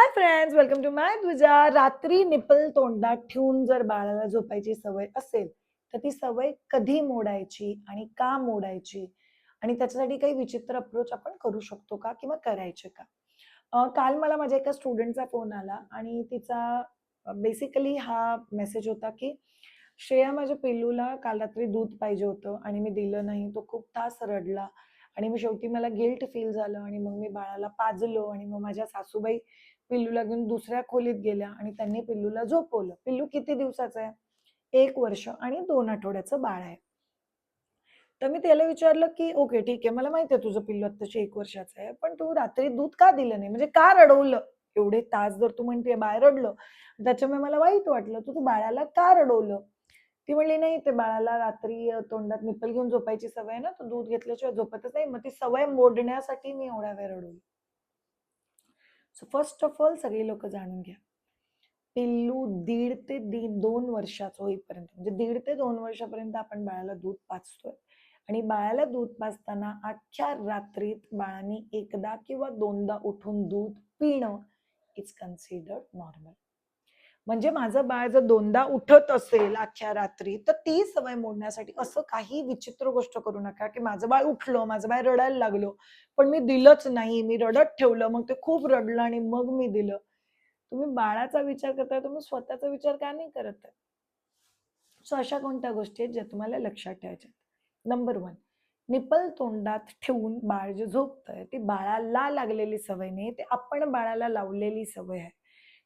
Hi friends welcome to my ध्वजा रात्री nipple तोंडात ठेवून जर बाळाला झोपायची सवय असेल तर ती सवय कधी मोडायची आणि का मोडायची? आणि त्याच्यासाठी काही विचित्र अप्रोच आपण करू शकतो का किंवा करायचे का? काल मला माझ्या एका स्टुडंटचा फोन आला आणि तिचा बेसिकली हा मेसेज होता की श्रेया माझ्या पिल्लूला काल रात्री दूध पाहिजे होतं आणि मी दिलं नाही तो खूप तास रडला आणि मग शेवटी मला गिल्ट फील झालं आणि मग मी बाळाला पाजलो आणि मग माझ्या सासूबाई पिल्लूला घेऊन दुसऱ्या खोलीत गेल्या आणि त्यांनी पिल्लूला झोपवलं. पिल्लू किती दिवसाचं आहे? एक वर्ष आणि दोन आठवड्याचं बाळ आहे. तर मी त्याला विचारलं की ओके ठीक आहे मला माहिती आहे तुझं पिल्लू आत्ताशी एक वर्षाचं आहे पण तू रात्री दूध का दिलं नाही? म्हणजे का रडवलं? एवढे तास जर तू म्हणते बाळ रडलं त्याच्यामुळे मला वाईट वाटलं. तू तू बाळाला का रडवलं? ती म्हणली नाही ते बाळाला रात्री तोंडात निप्पल घेऊन झोपायची सवय ना तो दूध घेतल्याशिवाय झोपतच नाही. मग ती सवय मोडण्यासाठी मी एवढा वेळ रडवली. सो फर्स्ट ऑफ ऑल सगळी लोक जाणून घ्या. पिल्लू दीड ते दीड दोन वर्षाचं होईपर्यंत म्हणजे दीड ते दोन वर्षापर्यंत आपण बाळाला दूध पाचतोय आणि बाळाला दूध पाचताना आजच्या रात्रीत बाळाने एकदा किंवा दोनदा उठून दूध पिणं इज कन्सिडर्ड नॉर्मल म्हणजे माझं बाळ जर दोनदा उठत असेल अख्ख्या रात्री तर ती सवय मोडण्यासाठी असं काही विचित्र गोष्ट करू नका की माझं बाळ उठलं माझं बाळ रडायला लागलो पण मी दिलंच नाही मी रडत ठेवलं मग ते खूप रडलं आणि मग मी दिलं. तुम्ही बाळाचा विचार करताय तुम्ही स्वतःचा विचार का नाही करत सो अशा कोणत्या गोष्टी आहेत ज्या तुम्हाला लक्षात ठेवायच्या नंबर वन निपल तोंडात ठेवून बाळ जे झोपतंय ती बाळाला लागलेली सवय नाही ते आपण बाळाला लावलेली सवय आहे.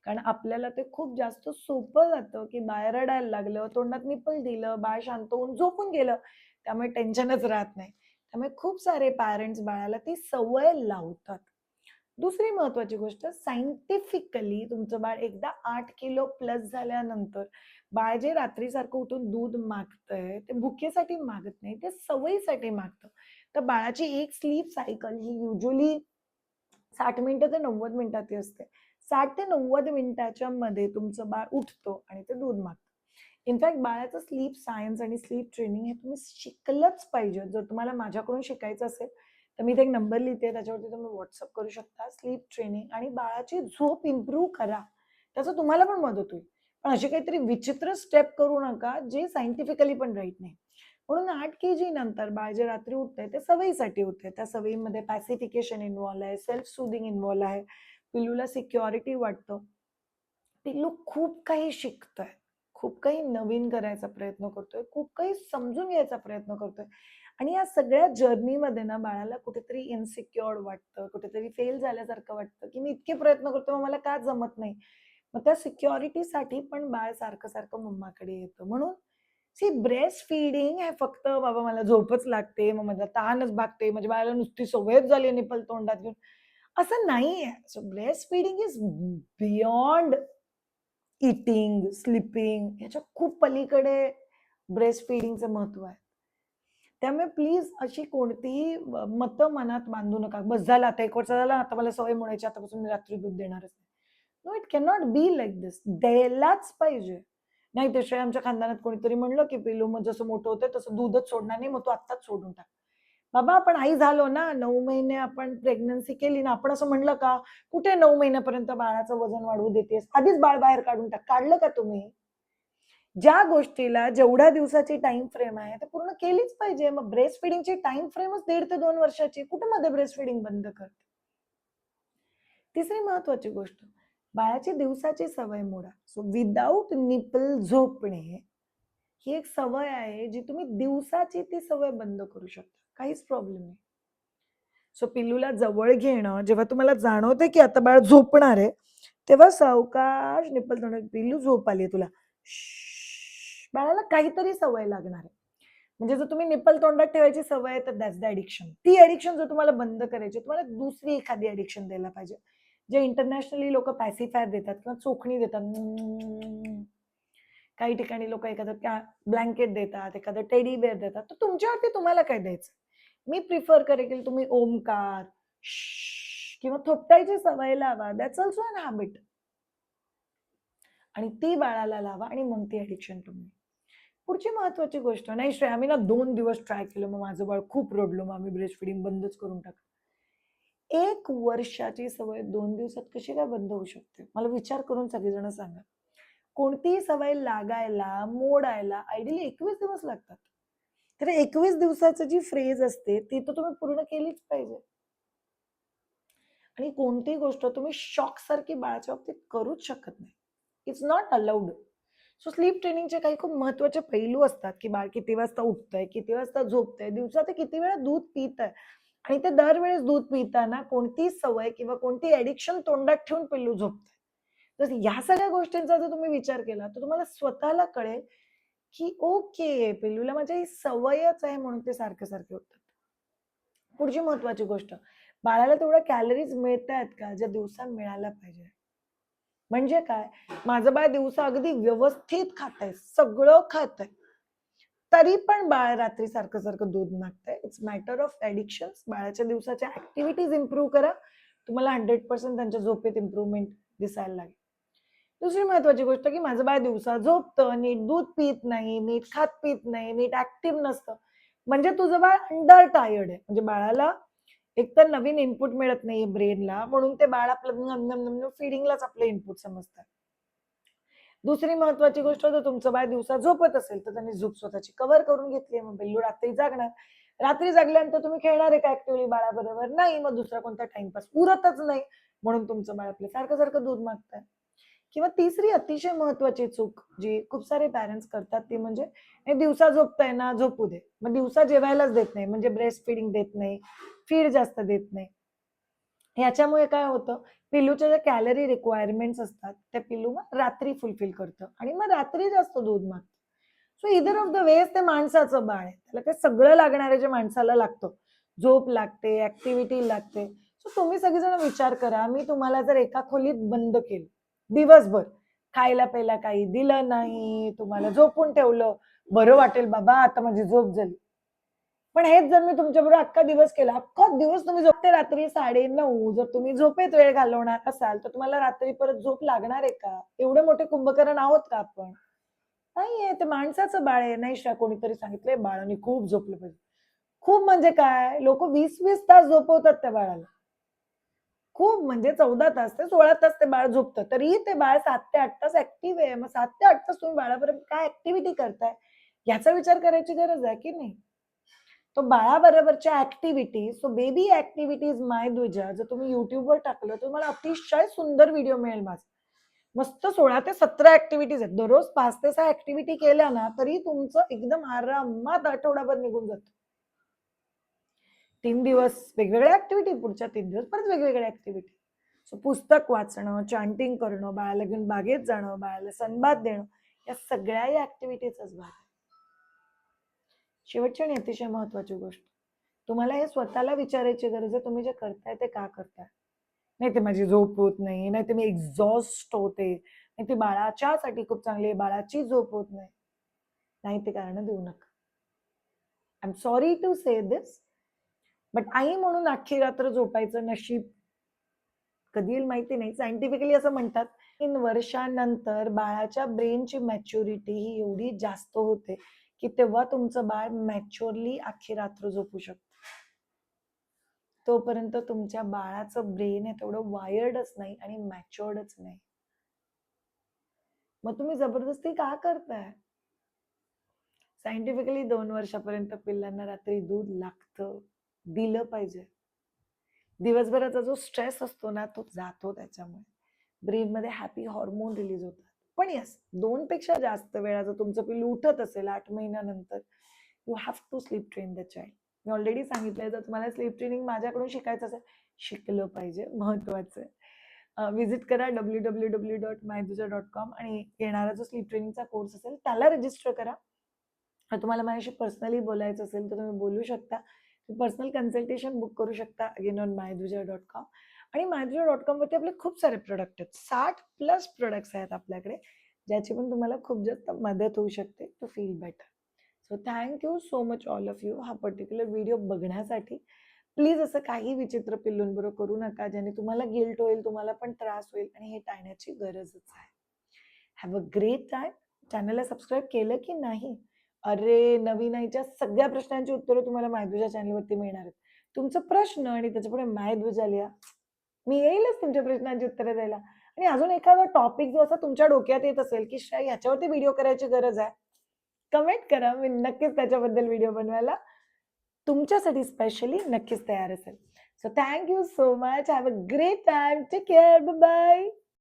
कारण आपल्याला ते खूप जास्त सोपं जातं की बाळ रडायला लागलं तोंडात निपल दिलं बाळ शांत होऊन झोपून गेलं त्यामुळे टेन्शनच राहत नाही. त्यामुळे खूप सारे पॅरेंट्स बाळाला ती सवय लावतात. दुसरी महत्वाची गोष्ट सायंटिफिकली तुमचं बाळ एकदा आठ किलो प्लस झाल्यानंतर बाळ जे रात्रीसारखं उठून दूध मागतंय ते भुकेसाठी मागत नाही ते सवयीसाठी मागतं. तर बाळाची एक स्लीप सायकल ही युजली साठ मिनिटं ते नव्वद मिनिटाची असते. साठ ते नव्वद मिनिटाच्या मध्ये तुमचं बाळ उठतो आणि ते दूध मागतं. इनफॅक्ट बाळाचं स्लीप सायन्स आणि स्लीप ट्रेनिंग हे तुम्ही शिकलंच पाहिजे. जर तुम्हाला माझ्याकडून शिकायचं असेल तर मी इथे एक नंबर लिहिते. त्याच्यावरती तुम्ही व्हॉट्सअप करू शकता. स्लीप ट्रेनिंग आणि बाळाची झोप इम्प्रूव्ह करा. त्याचं तुम्हाला पण मदत होईल. पण अशी काहीतरी विचित्र स्टेप करू नका जे सायंटिफिकली पण राईट नाही. म्हणून आठ के जी नंतर बाळ जे रात्री उठतंय ते सवयीसाठी उठते त्या सवयीमध्ये पॅसिफिकेशन इन्व्हॉल्व आहे सेल्फ सुदिंग इन्व्हॉल्व आहे पिल्लूला सिक्युरिटी वाटतं. पिल्लू खूप काही शिकतंय खूप काही नवीन करायचा प्रयत्न करतोय खूप काही समजून घ्यायचा प्रयत्न करतोय. आणि या सगळ्या जर्नीमध्ये ना बाळाला कुठेतरी इनसिक्युअर्ड वाटतं कुठेतरी फेल झाल्यासारखं वाटतं की मी इतके प्रयत्न करतो मग मला का जमत नाही? मग त्या सिक्युरिटीसाठी पण बाळ सारखं सारखं मम्माकडे येतं. म्हणून सी ब्रेस्ट फीडिंग हे फक्त बाबा मला झोपच लागते मग माझा ताणच भागते माझ्या बाळाला नुसती सवयच झाली निपल तोंडात घेऊन. असं नाही आहे so breast feeding is beyond eating sleeping ह्याच्या खूप पलीकडे ब्रेस्ट फीडिंगचं महत्त्व आहे. त्यामुळे प्लीज अशी कोणतीही मतं मनात बांधू नका. बस झालं आता एक वर्ष झाला आता मला सवय म्हणायची आतापासून मी रात्री दूध देणारच no it cannot be like this द्यायलाच पाहिजे. नाही त्याशिवाय आमच्या खानदानात कोणीतरी म्हणलं की पिलू मग जसं मोठं होतं तसं दूधच सोडणार नाही मग तू आत्ताच सोडून टाक. बाबा आपण आई झालो ना नऊ महिने आपण प्रेग्नन्सी केली ना आपण असं म्हणलं का कुठे नऊ महिन्यापर्यंत बाळाचं वजन वाढवू देतेस? आधीच बाळ बाहेर काढून टाक. काढलं का तुम्ही? ज्या गोष्टीला जेवढ्या दिवसाची टाइम फ्रेम आहे ते पूर्ण केलीच पाहिजे. मग ब्रेस्ट फिडिंगची टाइम फ्रेमच दीड ते दोन वर्षाची कुठे मध्ये ब्रेस्ट फिडिंग बंद करते? तिसरी महत्वाची गोष्ट बाळाची दिवसाची सवय मोडा. सो विदाऊट निपल झोपणे ही एक सवय आहे जी तुम्ही दिवसाची ती सवय बंद करू शकता. काहीच प्रॉब्लेम नाही. सो पिल्लूला जवळ घेणं जेव्हा तुम्हाला जाणवते की आता बाळ झोपणार आहे तेव्हा सावकाश निपल तोंडात पिल्लू झोप आली तुला. बाळाला काहीतरी सवय लागणार आहे. म्हणजे जर तुम्ही निपल तोंडात ठेवायची सवय आहे तर दॅट्स द ॲडिक्शन ती ॲडिक्शन जर तुम्हाला बंद करायची तुम्हाला दुसरी एखादी ॲडिक्शन द्यायला पाहिजे. जे इंटरनॅशनली लोक पॅसिफायर देतात किंवा चोखणी देतात. काही ठिकाणी लोक एखादं ब्लँकेट देतात एखादं टेडी बेअर देतात. तर तुमच्यावरती तुम्हाला काय द्यायचं? मी प्रिफर करेल की तुम्ही ओमकार किंवा थोपटायची सवय लावा. दॅट्स ऑल्सो अन हॅबिट आणि ती बाळाला लावा आणि मग ती ॲडिक्शन तुम्ही. पुढची महत्वाची गोष्ट नाही श्रेया आम्ही ना दोन दिवस ट्राय केलं. मग माझं बाळ खूप रडलो. मग आम्ही ब्रेस्ट फिडिंग बंदच करून टाकलं. एक वर्षाची सवय दोन दिवसात कशी काय बंद होऊ शकते? मला विचार करून सगळेजण सांगा. कोणतीही सवय लागायला मोडायला आयडियली एकवीस दिवस लागतात. तर एकवीस दिवसाची जी फ्रेज असते ती तर तुम्ही पूर्ण केलीच पाहिजे. आणि कोणतीही गोष्ट तुम्ही शॉक सारखी बाळाच्या बाबतीत करूच शकत नाही. It's not allowed so sleep ट्रेनिंगचे काही खूप महत्त्वाचे पैलू असतात की बाळ किती वाजता उठतंय किती वाजता झोपतंय दिवसात किती वेळा दूध पित आहे आणि ते दरवेळेस दूध पिताना कोणती सवय किंवा कोणती ऍडिक्शन तोंडात ठेवून पिल्लू झोपतंय. तर या सगळ्या गोष्टींचा जर तुम्ही विचार केला तर तुम्हाला स्वतःला कळेल की ओके पिल्लूला माझ्या ही सवयच आहे म्हणून ते सारखे सारखे होतात पुढची महत्वाची गोष्ट बाळाला तेवढ्या कॅलरीज मिळत आहेत का ज्या दिवसा मिळायला पाहिजे? म्हणजे काय? माझं बाळ दिवसा अगदी व्यवस्थित खात आहे सगळं खात आहे तरी पण बाळ रात्री सारखं सारखं दूध मागतंय. इट्स मॅटर ऑफ ऍडिक्शन बाळाच्या दिवसाच्या ऍक्टिव्हिटीज इम्प्रूव्ह करा. तुम्हाला हंड्रेड पर्सेंट त्यांच्या झोपेत इम्प्रूव्हमेंट दिसायला लागेल. दुसरी महत्वाची गोष्ट की माझं बाळ दिवसा झोपतं नीट दूध पित नाही नीट खात पित नाही नीट ऍक्टिव्ह नसतं. म्हणजे तुझं बाळ अंडर टायर्ड आहे. म्हणजे बाळाला एकतर नवीन इनपुट मिळत नाही ब्रेनला म्हणून ते बाळ आपलं फिडिंगलाच आपलं इनपुट समजतात दुसरी महत्वाची गोष्ट जर तुमचं बाय दिवसा झोपत असेल तर त्यांनी झोप स्वतःची कव्हर करून घेतली मग बेल्लू रात्री जागणार. रात्री जागल्यानंतर तुम्ही खेळणार आहे का ऍक्टिव्हली बाळाबरोबर? नाही मग दुसरा कोणता टाइमपास उरतच नाही म्हणून तुमचं बाळ आपलं सारखं सारखं दूध मागतंय. किंवा तिसरी अतिशय महत्वाची चूक जी खूप सारे पॅरेंट्स करतात ती म्हणजे दिवसा झोपताय ना झोपू दे. मग दिवसा जेवायलाच देत नाही म्हणजे ब्रेस्ट फिडिंग देत नाही फीड जास्त देत नाही. ह्याच्यामुळे काय होतं? पिल्लूच्या ज्या कॅलरी रिक्वायरमेंट्स असतात त्या पिल्लू मग रात्री फुलफिल करतं आणि मग रात्री जास्त दूध मागतं. So either of the ways ते माणसाचं बाळ आहे. त्याला ते सगळं लागणारे जे माणसाला लागतं. झोप लागते ऍक्टिव्हिटी लागते. सो तुम्ही सगळेजण विचार करा मी तुम्हाला जर एका खोलीत बंद केलं दिवसभर खायला प्यायला काही दिलं नाही तुम्हाला झोपून ठेवलं बरं वाटेल बाबा आता माझी झोप झाली. पण हेच जर मी तुमच्याबरोबर अख्खा दिवस केला अख्खा दिवस तुम्ही झोपते रात्री साडे नऊ जर तुम्ही झोपेत वेळ घालवणार असाल तर तुम्हाला रात्री परत झोप लागणार आहे का? एवढे मोठे कुंभकर्ण आहोत का आपण? नाहीये ते माणसाचं बाळ आहे. नाही श्रा कोणीतरी सांगितलंय बाळाने खूप झोपलं पाहिजे. खूप म्हणजे काय? लोक वीस वीस तास झोपवतात त्या बाळाला. खूप म्हणजे चौदा तास ते सोळा तास ते बाळ झोपतं. तरीही ते बाळ सात ते आठ तास ऍक्टिव्ह आहे. मग सात ते आठ तास तुम्ही बाळापर्यंत काय ऍक्टिव्हिटी करताय? याचा विचार करायची गरज आहे की नाही? तो बाळाबरोबरच्या activity so baby activities my Dwija जर तुम्ही युट्यूबवर टाकलं तर तुम्हाला अतिशय सुंदर व्हिडिओ मिळेल माझा. मस्त सोळा ते सतरा ऍक्टिव्हिटीज आहेत. दररोज पाच ते सहा ऍक्टिव्हिटी केल्या ना तरी तुमचं एकदम आरामात आठवडाभर निघून जातं. तीन दिवस वेगवेगळ्या ऍक्टिव्हिटी पुढच्या तीन दिवस परत वेगवेगळ्या ऍक्टिव्हिटी सो पुस्तक वाचणं चॅन्टिंग करणं बाळाला घेऊन बागेत जाणं बाळाला सनबाद देणं या सगळ्या या ऍक्टिव्हिटीचाच भाग आहे. शेवटची आणि अतिशय महत्वाची गोष्ट. तुम्हाला हे स्वतःला विचारायची गरज आहे तुम्ही जे करताय ते का करताय? नाही ते माझी झोप होत नाही नाही ते मी एक्झॉस्ट होते नाही ती बाळाच्यासाठी खूप चांगली आहे बाळाची झोप होत नाही. नाही ते कारण देऊ नका. I am sorry to say this but आई म्हणून अख्खी रात्र झोपायचं नशीब कधी येईल माहिती नाही. सायंटिफिकली असं म्हणतात तीन वर्षानंतर बाळाच्या ब्रेनची मॅच्युरिटी ही एवढी जास्त होते की तेव्हा तुमचं बाळ मॅच्युअरली अख्खी रात्र झोपू शकतं. तोपर्यंत तुमच्या बाळाचं ब्रेन हे तेवढं वायर्डच नाही आणि मॅच्युअर्डच नाही. मग तुम्ही जबरदस्ती का करताय? सायंटिफिकली दोन वर्षापर्यंत पिल्लांना रात्री दूध लागतं दिलं पाहिजे. दिवसभराचा जो स्ट्रेस असतो ना तो जातो त्याच्यामुळे. ब्रेनमध्ये हॅपी हॉर्मोन रिलीज होतात. पण यस दोन पेक्षा जास्त वेळा जर तुमचं पिल्लू उठत असेल आठ महिन्यानंतर you have to sleep train the child me already सांगितलंय जर तुम्हाला स्लीप ट्रेनिंग माझ्याकडून शिकायचं असेल शिकलं पाहिजे महत्वाचं आहे. विजिट करा W W W dot myduja dot com आणि येणारा जो स्लीप ट्रेनिंगचा कोर्स असेल त्याला रजिस्टर करा. तुम्हाला माझ्याशी पर्सनली बोलायचं असेल तर तुम्ही बोलू शकता. पर्सनल कन्सल्टेशन बुक करू शकता again on myduja dot com आणि मायदुजा डॉट कॉमवरती आपले खूप सारे प्रोडक्ट आहेत. साठ प्लस प्रोडक्ट्स आहेत आपल्याकडे ज्याची पण तुम्हाला खूप जास्त मदत होऊ शकते. To feel better so thank you so much all of you हा पर्टिक्युलर व्हिडिओ बघण्यासाठी प्लीज असं काही विचित्र पिल्लूंबरोबर करू नका ज्याने तुम्हाला गिल्ट होईल तुम्हाला पण त्रास होईल आणि हे टाळण्याची गरजच आहे. हॅव अ ग्रेट टाईम चॅनलला सबस्क्राईब केलं की नाही? अरे नवीन आईच्या सगळ्या प्रश्नांची उत्तरं तुम्हाला मायदूच्या चॅनलवरती मिळणार आहेत. तुमचा प्रश्न आणि त्याच्यापुढे मायध्वजा लिहा. मी येईलच तुमच्या प्रश्नांची उत्तरं द्यायला आणि अजून एखादा टॉपिक जो असा तुमच्या डोक्यात येत असेल, की श्रेया ह्याच्यावरती व्हिडिओ करायची गरज आहे. कमेंट करा. मी नक्कीच त्याच्याबद्दल व्हिडिओ बनवायला तुमच्यासाठी स्पेशली नक्कीच तयार असेल. So thank you so much. Have a great time. Take care. Bye.